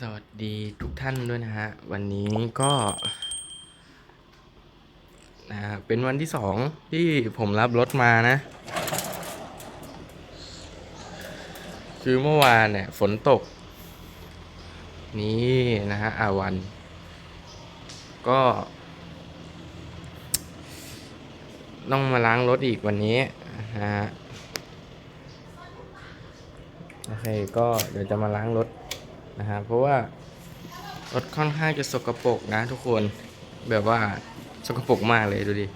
สวัสดีทุกท่านด้วยนะฮะ วันนี้ก็นะเป็นวันที่สองที่ผมรับรถมานะ คือเมื่อวานเนี่ยฝนตก นี่นะฮะอาวัน ก็ ต้องมาล้างรถอีกวันนี้นะฮะ โอเค ก็เดี๋ยวจะมาล้างรถ นะฮะเพราะว่ารถค่อนข้างจะสกปรกนะทุกคนแบบว่าสกปรกมากเลยดูดิ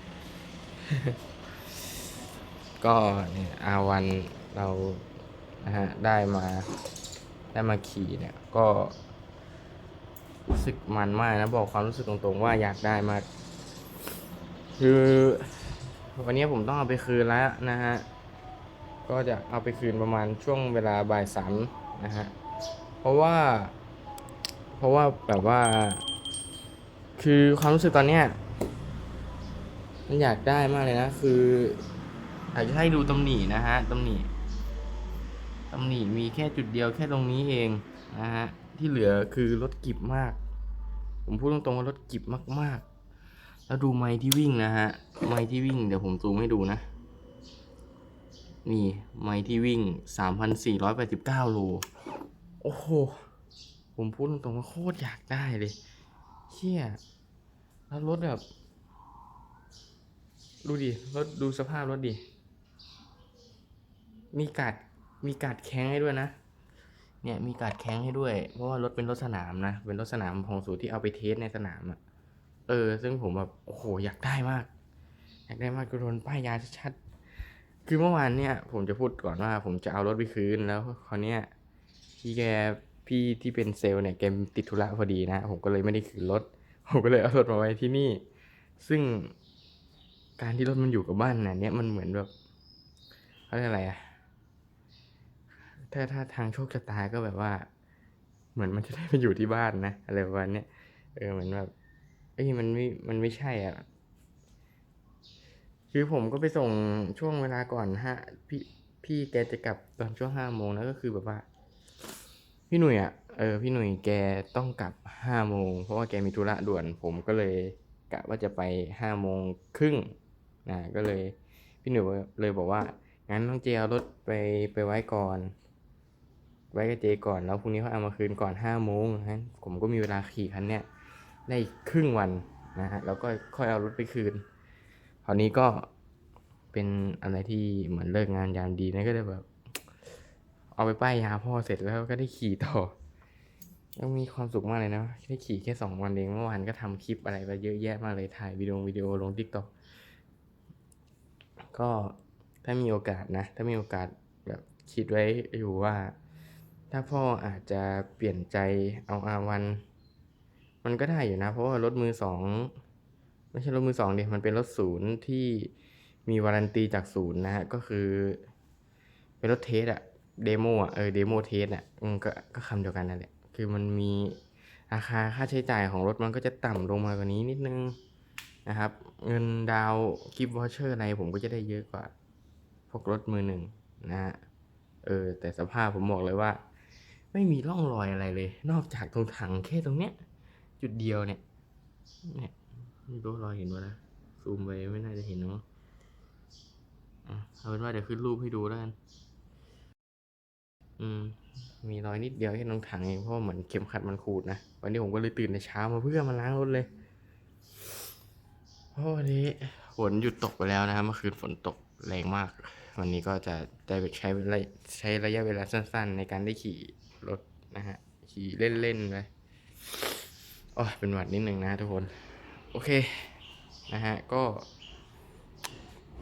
ก็เนี่ยอาวันเรานะฮะได้มาได้มาขี่เนี่ยก็รู้สึกมันมากนะบอกความรู้สึกตรงๆว่าอยากได้มาก คือ วันนี้ผมต้องเอาไปคืนแล้วนะฮะ ก็จะเอาไปคืนประมาณช่วงเวลาบ่ายสามนะฮะ เพราะว่า เพราะว่าแบบว่า คือความรู้สึกตอนเนี้ยมันอยากได้มากเลยนะ คืออยากจะให้ดูตำหนินะฮะตำหนิตำหนิมีแค่จุดเดียวแค่ตรงนี้เองนะฮะที่เหลือคือรถกิบมาก ผมพูดตรงๆว่ารถกิบมากๆ แล้วดูไม้ที่วิ่งนะฮะไม้ที่วิ่งเดี๋ยวผมซูมให้ดูนะ นี่ไม้ที่วิ่ง 3,489โล โอ้โห ผมพูดตรงๆว่าโคตรอยากได้เลยเชี่ยแล้วรถแบบ ดูดิ รถดูสภาพรถดิ มีกาด มีกาดแข้งให้ด้วยนะ เนี่ยมีกาดแข้งให้ด้วย เพราะว่ารถเป็นรถสนามนะ เป็นรถสนามของสูตรที่เอาไปเทสในสนามอะเออ ซึ่งผมแบบ โอ้โห อยากได้มาก อยากได้มากก็โดนป้ายยาชัดๆ คือเมื่อวานเนี่ย ผมจะพูดก่อนว่าผมจะเอารถไปคืนแล้วคราวเนี้ย พี่แกพี่ที่เป็นเซลล์เนี่ยแกติดธุระพอดีนะ ผมก็เลยไม่ได้คืนรถ ผมก็เลยเอารถมาไว้ที่นี่ ซึ่งการที่รถมันอยู่กับบ้านน่ะเนี่ยมันเหมือนแบบเขาเรียกอะไรอะถ้าถ้าทางโชคชะตาก็แบบว่า เหมือนมันจะได้มาอยู่ที่บ้านนะอะไรประมาณเนี้ยเออเหมือนแบบเอ้ยมันไม่มันไม่ใช่อะคือผมก็ไปส่งช่วงเวลาก่อนฮะพี่พี่แกจะกลับตอนช่วงห้าโมงแล้วก็คือแบบว่า พี่หนุ่ยอะเออพี่หนุ่ยแกต้องกลับห้าโมงเพราะว่าแกมีธุระด่วน ผมก็เลยกะว่าจะไปห้าโมงครึ่งนะก็เลยพี่หนุ่ยเลยบอกว่างั้นน้องเจเอารถไปไปไว้ก่อน ไว้กับเจก่อนแล้วพรุ่งนี้เขาเอามาคืนก่อนห้าโมงงั้นผมก็มีเวลาขี่คันเนี้ยได้ครึ่งวันนะฮะแล้วก็ค่อยเอารถไปคืนคราวนี้ก็เป็นอะไรที่เหมือนเลิกงานยามดีนะก็เลยแบบ เอาไปป้ายยาพ่อเสร็จแล้วก็ได้ขี่ต่อยังมีความสุขมากเลยนะได้ขี่แค่สองวันเองเมื่อวานก็ทำคลิปอะไรไปเยอะแยะมากเลยถ่ายวิดีโอวิดีโอลงทิกตอกก็ถ้ามีโอกาสนะ ถ้ามีโอกาสแบบคิดไว้อยู่ว่า ถ้าพ่ออาจจะเปลี่ยนใจเอาอาวัน มันก็ได้อยู่นะ เพราะว่ารถมือสองไม่ใช่รถมือสองดิมันเป็นรถศูนย์ที่มีวารันตีจากศูนย์นะฮะก็คือ เป็นรถเทสอะ เดโมอะเออเดโมเทสอะอืมก็ก็คำเดียวกันนั่นแหละคือมันมีราคาค่าใช้จ่ายของรถมันก็จะต่ำลงมากว่านี้นิดนึงนะครับ เงินดาวกิฟต์วอเชอร์อะไรผมก็จะได้เยอะกว่า พวกรถมือหนึ่งนะฮะเออแต่สภาพผมบอกเลยว่า ไม่มีร่องรอยอะไรเลย นอกจากตรงถังแค่ตรงเนี้ย จุดเดียวเนี่ยเนี่ยไม่รู้รอยเห็นวะนะซูมไปไม่น่าจะเห็นเนาะอะเอาเป็นว่าเดี๋ยวขึ้นรูปให้ดูแล้วกัน อืม มีรอยนิดเดียวแค่ตรงถังเองเพราะว่าเหมือนเข็มขัดมันขูดนะวันนี้ผมก็เลยตื่นแต่เช้ามาเพื่อมาล้างรถเลยเพราะวันนี้ฝนหยุดตกไปแล้วนะครับเมื่อคืนฝนตกแรงมาก วันนี้ก็จะได้ใช้ใช้ระยะเวลาสั้น ๆ ในการได้ขี่รถนะฮะขี่เล่นๆไปอ้ยเป็นหวัดนิดนึงนะทุกคน โอเคนะฮะก็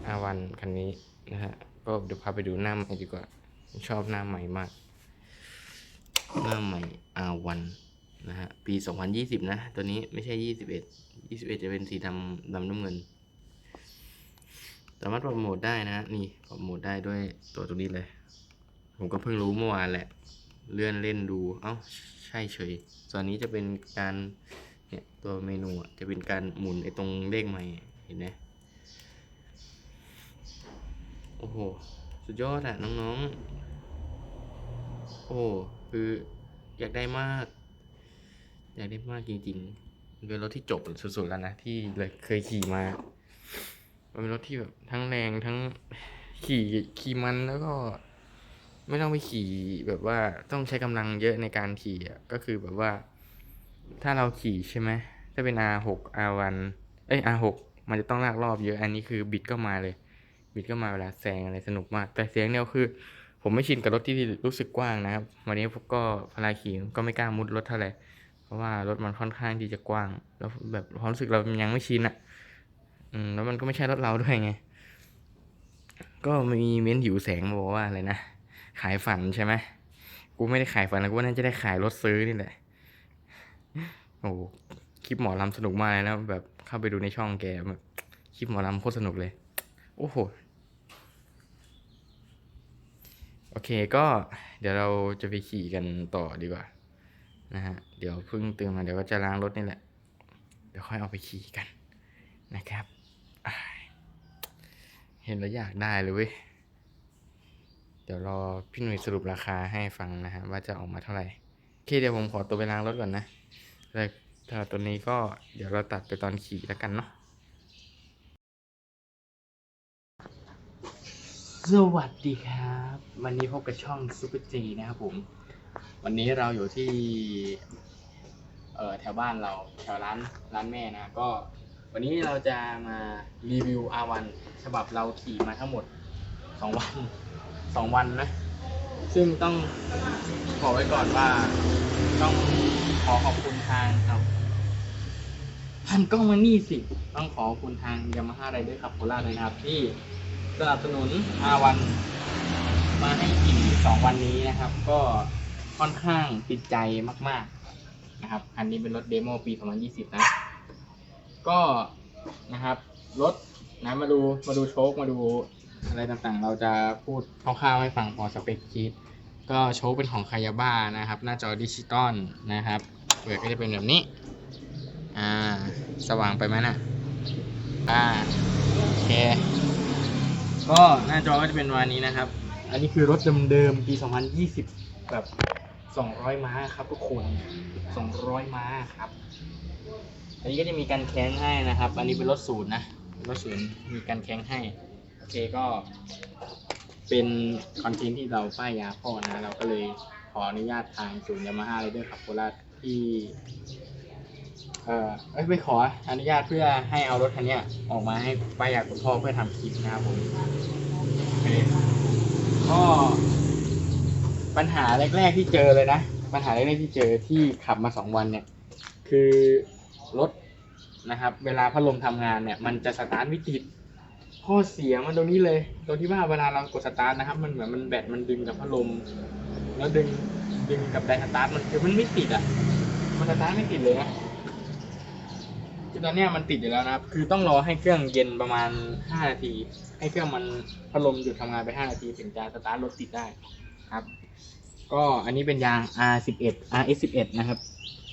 อาวันคันนี้นะฮะก็เดี๋ยวพาไปดูหน้าใหม่ดีกว่า ชอบหน้าใหม่มาก หน้าใหม่อาวันนะฮะ ปี 2020 นะ ตัวนี้ไม่ใช่ 21 21 จะเป็นสีดำดำน้ำเงิน สามารถปรับโหมดได้นะ นี่ปรับโหมดได้ด้วยตัวตรงนี้เลย ผมก็เพิ่งรู้เมื่อวานแหละ เลื่อนเล่นดู เอ้า ใช่เฉย ส่วนนี้จะเป็นการ เนี่ย ตัวเมนูจะเป็นการหมุนไอ้ตรงเลขใหม่ เห็นไหมโอ้โห สุดยอดอะน้องๆ โอ้คืออยากได้มาก อยากได้มากจริงๆเป็นรถที่จบสุดๆแล้วนะที่เลยเคยขี่มามันเป็นรถที่แบบทั้งแรงทั้งขี่ขี่มันแล้วก็ ไม่ต้องไปขี่แบบว่าต้องใช้กำลังเยอะในการขี่อะก็คือแบบว่า ถ้าเราขี่ใช่ไหมถ้าเป็น R6 R1 เอ้ย R6 มันจะต้องลากรอบเยอะอันนี้คือบิดก็มาเลย บิดก็มาเวลาแซงอะไรสนุกมาก แต่เสียงเดียวคือ ผมไม่ชินกับรถที่รู้สึกกว้างนะครับ วันนี้ผมก็พลาขี่ก็ไม่กล้ามุดรถเท่าไหร่เพราะว่ารถมันค่อนข้างที่จะกว้าง แล้วแบบความรู้สึกเรายังไม่ชินอะอืมแล้วมันก็ไม่ใช่รถเราด้วยไง ก็มีเม้นหิวแสงบอกว่าอะไรนะ ขายฝันใช่ไหมกูไม่ได้ขายฝันนะกูว่าน่าจะได้ขายรถซื้อนี่แหละ โอ้คลิปหมอลำสนุกมากเลยนะแบบเข้าไปดูในช่องแกแบบคลิปหมอลำโคตรสนุกเลย โอ้โห โอเคก็เดี๋ยวเราจะไปขี่กันต่อดีกว่า นะฮะ เดี๋ยวเพิ่งตื่นมาเดี๋ยวก็จะล้างรถนี่แหละ เดี๋ยวค่อยเอาไปขี่กันนะครับ เห็นแล้วอยากได้เลยเว้ย เดี๋ยวรอพี่หนุ่ยสรุปราคาให้ฟังนะฮะ ว่าจะออกมาเท่าไหร่โอเคเดี๋ยวผมขอตัวไปล้างรถก่อนนะแล้วถ้าตัวนี้ก็เดี๋ยวเราตัดไปตอนขี่แล้วกันเนาะ สวัสดีครับ วันนี้พบกับช่องซูเปอร์จีนะครับผม วันนี้เราอยู่ที่ เอ่อแถวบ้านเราแถวร้านร้านแม่นะ ก็ วันนี้เราจะมารีวิว R1 ฉบับเราขี่มาทั้งหมด2วัน2วันนะ ซึ่งต้องบอกไว้ก่อนว่า ต้องขอขอบคุณทางครับพันกล้องมานี่สิ ต้องขอขอบคุณทางยามาฮ่าไรเดอร์ขับโคราชเลยนะครับที่ สนับสนุน R1 มาให้ขี่สองวันนี้นะครับ ก็ค่อนข้างติดใจมาก ๆนะครับ อันนี้เป็นรถเดโมปี 2020 นะ ก็นะครับรถนะมาดูมาดูโชคมาดูอะไรต่างๆ เราจะพูดคร่าวๆให้ฟังพอสเปคคิด ก็โชคเป็นของคายาบ้านะครับ หน้าจอดิจิตอลนะครับเปิดก็จะเป็นแบบนี้ อ่า สว่างไปไหมน่ะอ่า ก็หน้าจอก็จะเป็นวันนี้นะครับ อันนี้คือรถเดิมๆปี 2020 แบบ 200 ม้าครับทุกคน 200 ม้าครับ อันนี้ก็จะมีการแข้งให้นะครับ อันนี้เป็นรถศูนย์นะ รถศูนย์มีการแข้งให้ โอเคก็ เป็นคอนเทนต์ที่เราป้ายยาพ่อนะ เราก็เลยขออนุญาตทางศูนย์ยามาฮ่าไรเดอร์ขับโคราชที่ เออเอ้ยไม่ขออนุญาตเพื่อให้เอารถคันเนี้ยออกมาให้ไป้ายยาคุณพ่อเพื่อทำคลิปนะครับผมโอเคก็ปัญหาแรก ๆที่เจอเลยนะ ปัญหาแรกๆที่เจอที่ขับมาสองวันเนี่ย คือรถนะครับ เวลาพัดลมทำงานเนี่ย มันจะสตาร์ทไม่ติดข้อเสียมันตรงนี้เลยตรงที่ว่าเวลาเรากดสตาร์ทนะครับ มันเหมือนมันแบตมันดึงกับพัดลม แล้วดึงดึงกับไดสตาร์ทมันคือมันไม่ติดอะ มันสตาร์ทไม่ติดเลยนะ คือตอนเนี้ยมันติดอยู่แล้วนะครับ คือต้องรอให้เครื่องเย็นประมาณ 5 นาที ให้เครื่องมันพัดลมหยุดทำงานไป 5 นาทีถึงจะสตาร์ทรถติดได้ครับ ก็อันนี้เป็นยาง R11 RS11 นะครับ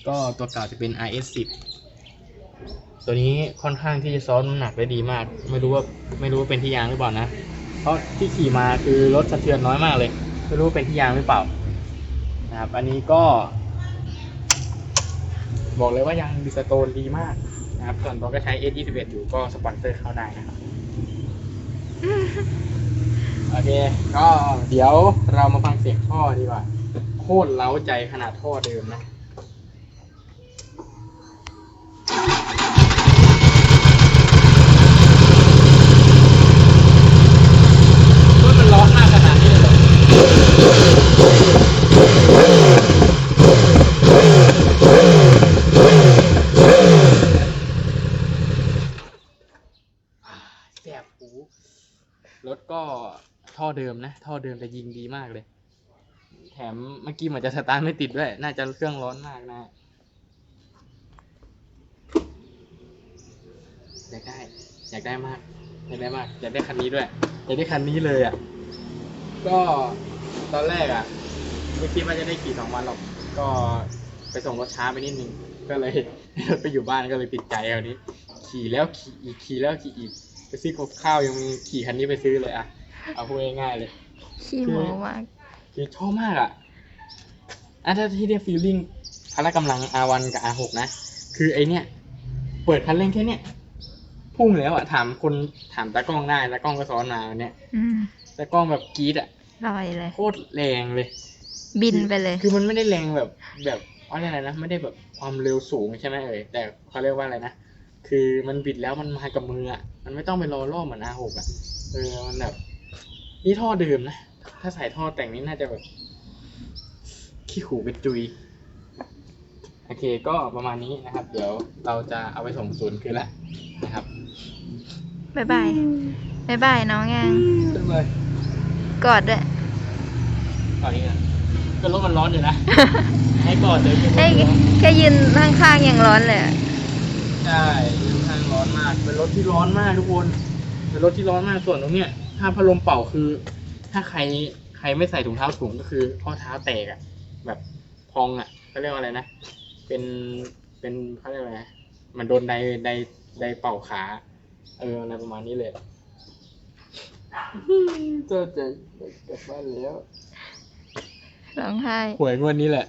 ก็ตัวเก่าจะเป็น RS10 ตัวนี้ค่อนข้างที่จะซ้อนน้ำหนักได้ดีมาก ไม่รู้ว่าไม่รู้ว่าเป็นที่ยางหรือเปล่านะ เพราะที่ขี่มาคือรถสะเทือนน้อยมากเลย ไม่รู้เป็นที่ยางหรือเปล่านะครับ อันนี้ก็ บอกเลยว่ายังดิสโตนดีมาก นะครับ ส่วนตัวก็ใช้ S21 อยู่ก็สปอนเซอร์เข้าได้นะครับ โอเค ก็เดี๋ยวเรามาฟังเสียงท่อดีกว่า โคตรเล้าใจขนาดท่อเดิมนะ รถมันร้อนมากขนาดนี้เลยเหรอ แสบ หูรถก็ท่อเดิมนะ ท่อเดิมแต่ยิงดีมากเลย แถมเมื่อกี้เหมือนจะสตาร์ทไม่ติดด้วย น่าจะเครื่องร้อนมากนะอยากได้ อยากได้มาก อยากได้มาก อยากได้คันนี้ด้วย อยากได้คันนี้เลยอะ ก็ตอนแรกอะไม่คิดว่าจะได้ขี่สองวันหรอก ก็ไปส่งรถช้าไปนิดนึง ก็เลยไปอยู่บ้านก็เลยติดใจเอานี้ ขี่แล้วขี่อีก ขี่แล้วขี่อีก ซื้อกับข้าวยังขี่คันนี้ไปซื้อเลยอะเอาพูดง่ายๆเลย ขี้โม้มาก คือชอบมากอะอะถ้าที่ได้ฟีลลิ่งพละกำลัง R1 กับ R6 นะ คือไอเนี้ยเปิดคันเร่งแค่เนี้ยพุ่งแล้วอะถามคนถามตากล้องได้ตากล้องก็ซ้อนมาวันเนี้ยอืมตากล้องแบบกรีดอะลอยเลย โคตรแรงเลย บินไปเลย คือมันไม่ได้แรงแบบแบบว่าอะไรนะไม่ได้แบบความเร็วสูงใช่ไหมเอ่ยแต่เขาเรียกว่าอะไรนะ คือมันบิดแล้วมันมากับมืออะ มันไม่ต้องไปรอรอบเหมือนอาหกอะ เออ มันแบบ นี่ท่อเดิมนะ ถ้าใส่ท่อแต่งนี้น่าจะแบบ ขี้ขู่เป็นจุย โอเค ก็ประมาณนี้นะครับ เดี๋ยวเราจะเอาไปส่งศูนย์คืนละนะครับบ๊ายบายบ๊ายบายน้องยังขึ้นเลยกอดด้วยตอนนี้นะก็รถมันร้อนอยู่นะ ให้ก่อนเลยเอ้ยแค่ยืนข้างๆยังร้อนเลยอะ ใช่ทางร้อนมาก เป็นรถที่ร้อนมากทุกคน เป็นรถที่ร้อนมากส่วนตรงเนี้ย ถ้าพัดลมเป่าคือ ถ้าใครใครไม่ใส่ถุงเท้าสูงก็คือข้อเท้าแตกอะแบบพองอะเขาเรียกว่าอะไรนะ เป็นเป็นเขาเรียกว่าอะไรมันโดนไดไดไดเป่าขา เอออะไรประมาณนี้เลยเจะจะกลับบ้านแล้วร้องไห้หวยงวดนี้แหละ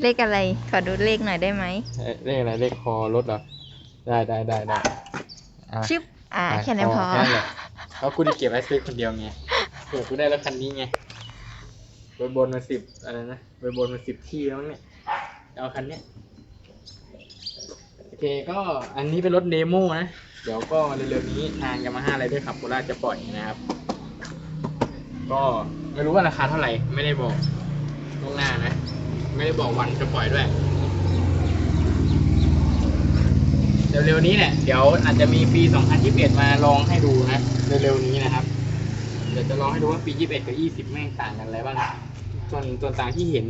เลขอะไร ขอดูเลขหน่อยได้ไหมเอ๊ะเลขอะไรเลขคอรถเหรอได้ได้ได้ได้อะชึบอ่าแค่นั้นพอ แค่นั้นแหละเพราะกูจะเก็บไว้ซื้อคนเดียวไงเผื่อกูได้รถคันนี้ไงไปบนมาสิบอะไรนะไปบนมาสิบที่แล้วเนี่ยเอาคันเนี้ยโอเคก็อันนี้เป็นรถเดโมนะ เดี๋ยวก็เร็วๆนี้ทางยามาฮ่าไรเดอร์ขับโคราชจะปล่อยนะครับ ก็ไม่รู้ว่าราคาเท่าไหร่ไม่ได้บอกล่วงหน้านะ ไม่ได้บอกวันจะปล่อยด้วย เร็วๆนี้เนี่ยเดี๋ยวอาจจะมีปี 2021 มาลองให้ดูนะ เร็วๆนี้นะครับ เดี๋ยวจะลองให้ดูว่าปี 21 กับ 20 แม่งต่างกันอะไรบ้างส่วนส่วนต่างที่เห็น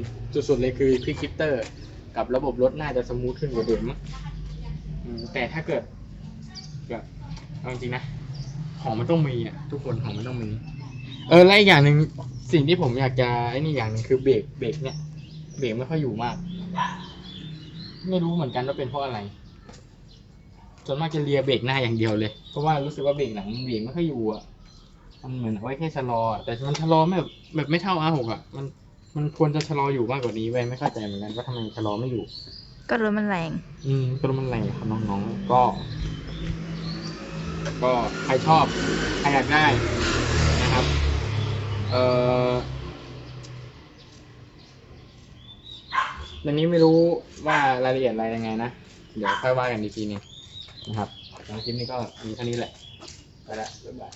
สุดๆเลยคือคลิกคิปเตอร์ กับระบบรถน่าจะสมูทขึ้นกว่าเดิมมั้งแต่ถ้าเกิดแบบเอาจริงๆนะ ของมันต้องมีอะทุกคนของมันต้องมี เออและอีกอย่างหนึ่งสิ่งที่ผมอยากจะไอ้นี่อย่างหนึ่งคือเบรกเบรกเนี่ย เบรกไม่ค่อยอยู่มาก ไม่รู้เหมือนกันว่าเป็นเพราะอะไรส่วนมากจะเลียเบรกหน้าอย่างเดียวเลย เพราะว่ารู้สึกว่าเบรกหลังเบรกไม่ค่อยอยู่อะ มันเหมือนเอาไว้แค่ชะลออะแต่มันชะลอไม่แบบแบบไม่เท่า R6 อะ มันมันควรจะชะลออยู่มากกว่านี้เว้ยไม่เข้าใจเหมือนกันว่าทำไมชะลอไม่อยู่ ก็รถมันแรง อืมก็มันแรงครับน้องๆ ก็ ก็ใครชอบ ใครอยากได้นะครับ เอ่อเรื่ องนี้ไม่รู้ว่ารายละเอียดอะไรยังไงนะ เดี๋ยวค่อยว่ากันอีกทีนึงนะครับสำหรับคลิปนี้ก็มีเท่านี้แหละ ไปละบ๊ายบาย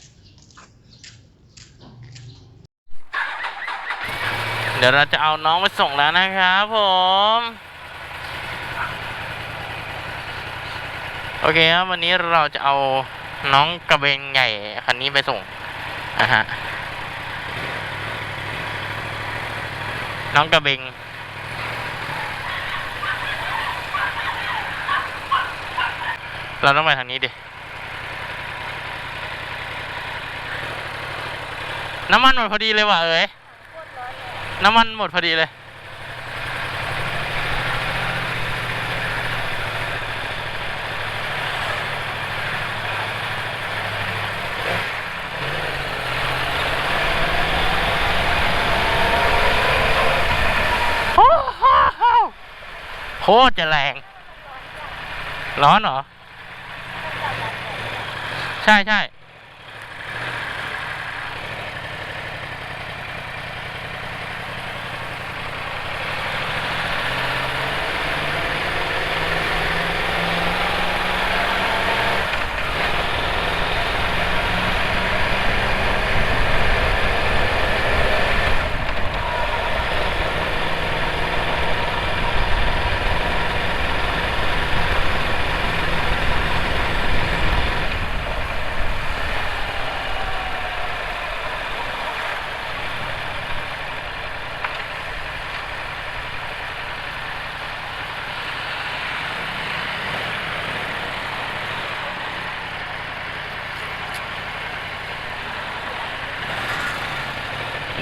เดี๋ยวเราจะเอาน้องไปส่งแล้วนะครับผม โอเคครับวันนี้เราจะเอาน้องกระเบนใหญ่คันนี้ไปส่งนะฮะน้องกระเบง เราต้องไปทางนี้ดิ น้ำมันหมดพอดีเลยว่ะเอ๋ยน้ำมันหมดพอดีเลยโอ้โหโคตรจะแรง ร้อนเหรอ ใช่ใช่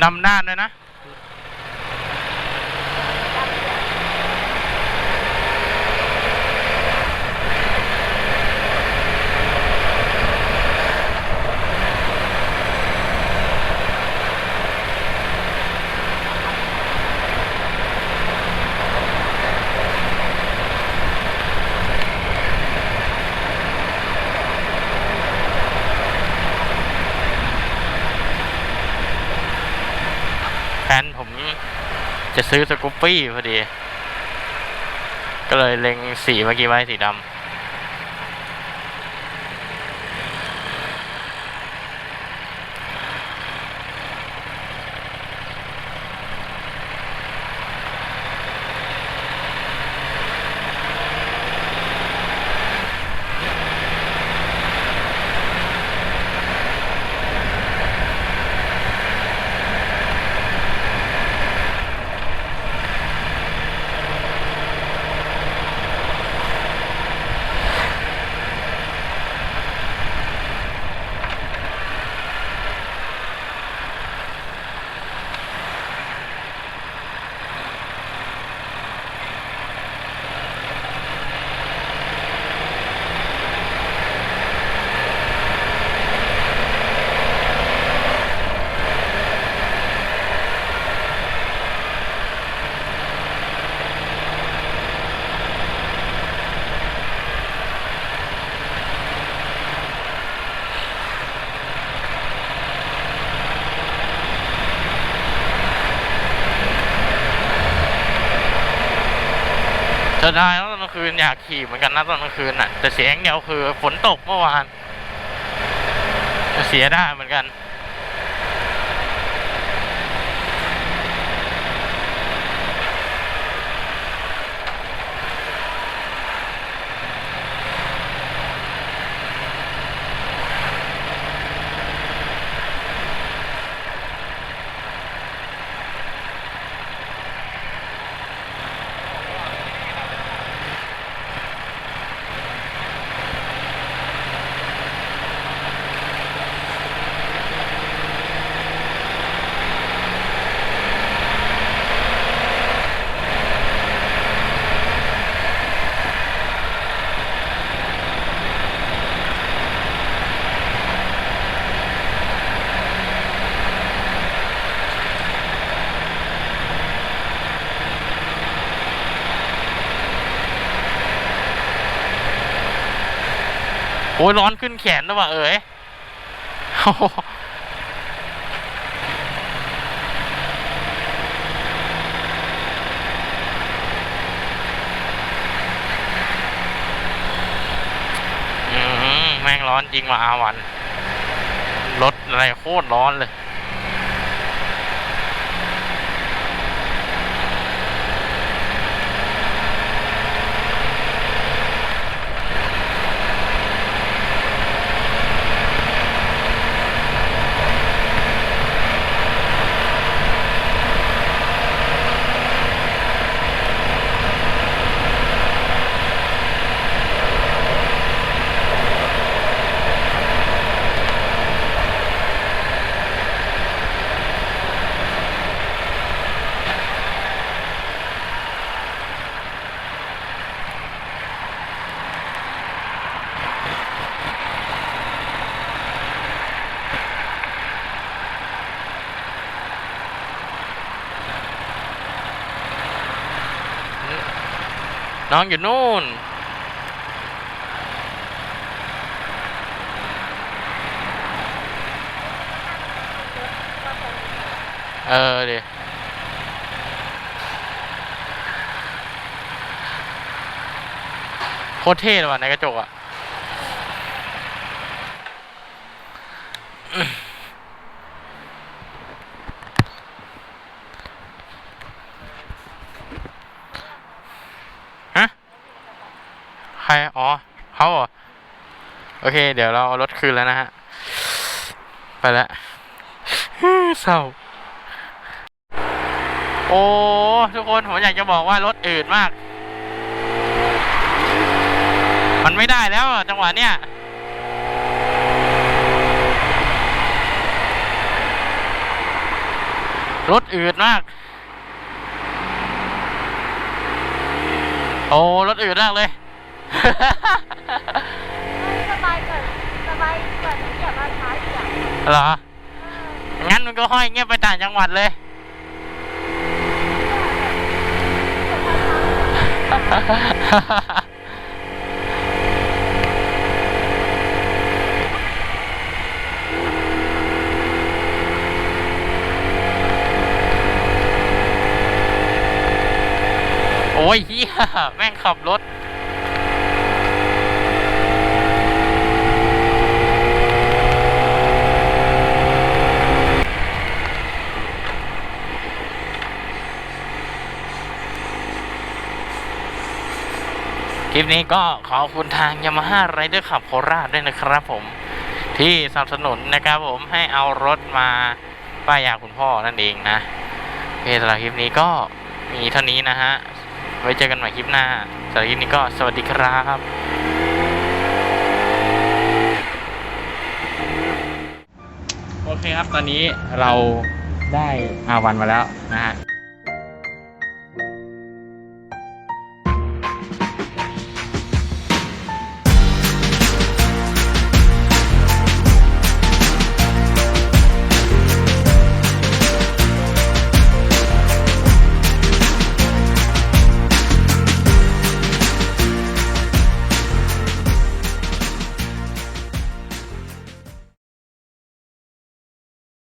ดำด้านด้วยนะ จะซื้อสกูปปี้พอดี ก็เลยเล็งสีเมื่อกี้ไว้สีดำ จะได้แล้วตอนกลางคืนอยากขี่เหมือนกันนะตอนกลางคืนน่ะแต่เสียงเดียวคือฝนตกเมื่อวานเสียได้เหมือนกัน โอ้ยร้อนขึ้นแขนแล้วว่ะเอ๋ยโอ้โหอืมแม่งร้อนจริงว่ะอาวัน รถอะไรโคตรร้อนเลย น้องอยู่นู่น เออเดิโคตรเท่เลยว่ะในกระจกอะ ฮะ ใคร อ๋อเขาเหรอ โอเค เดี๋ยวเราเอารถคืนแล้วนะฮะ ไปแล้วเศร้า โอ้ ทุกคน ผมอยากจะบอกว่ารถอืดมาก มันไม่ได้แล้วจังหวะเนี้ยรถอืดมาก โอ้ รถอืดมากเลย สบายเกิดสบายเกิดเกี่ยวกับช้าอีกอย่าง เหรอ งั้นมันก็ห้อยเงียบไปต่างจังหวัดเลยเอ้ยเฮียแม่งขับรถ คลิปนี้ก็ขอบคุณทางยามาฮ่าไรเดอร์ขับโคราชด้วยนะครับผมที่สนับสนุนนะครับผมให้เอารถมาป้ายยาคุณพ่อนั่นเองนะโอเคสำหรับคลิปนี้ก็มีเท่านี้นะฮะ ไว้เจอกันใหม่คลิปหน้าสำหรับคลิปนี้ก็สวัสดีครับโอเคครับตอนนี้เราได้อาวันมาแล้วนะฮะ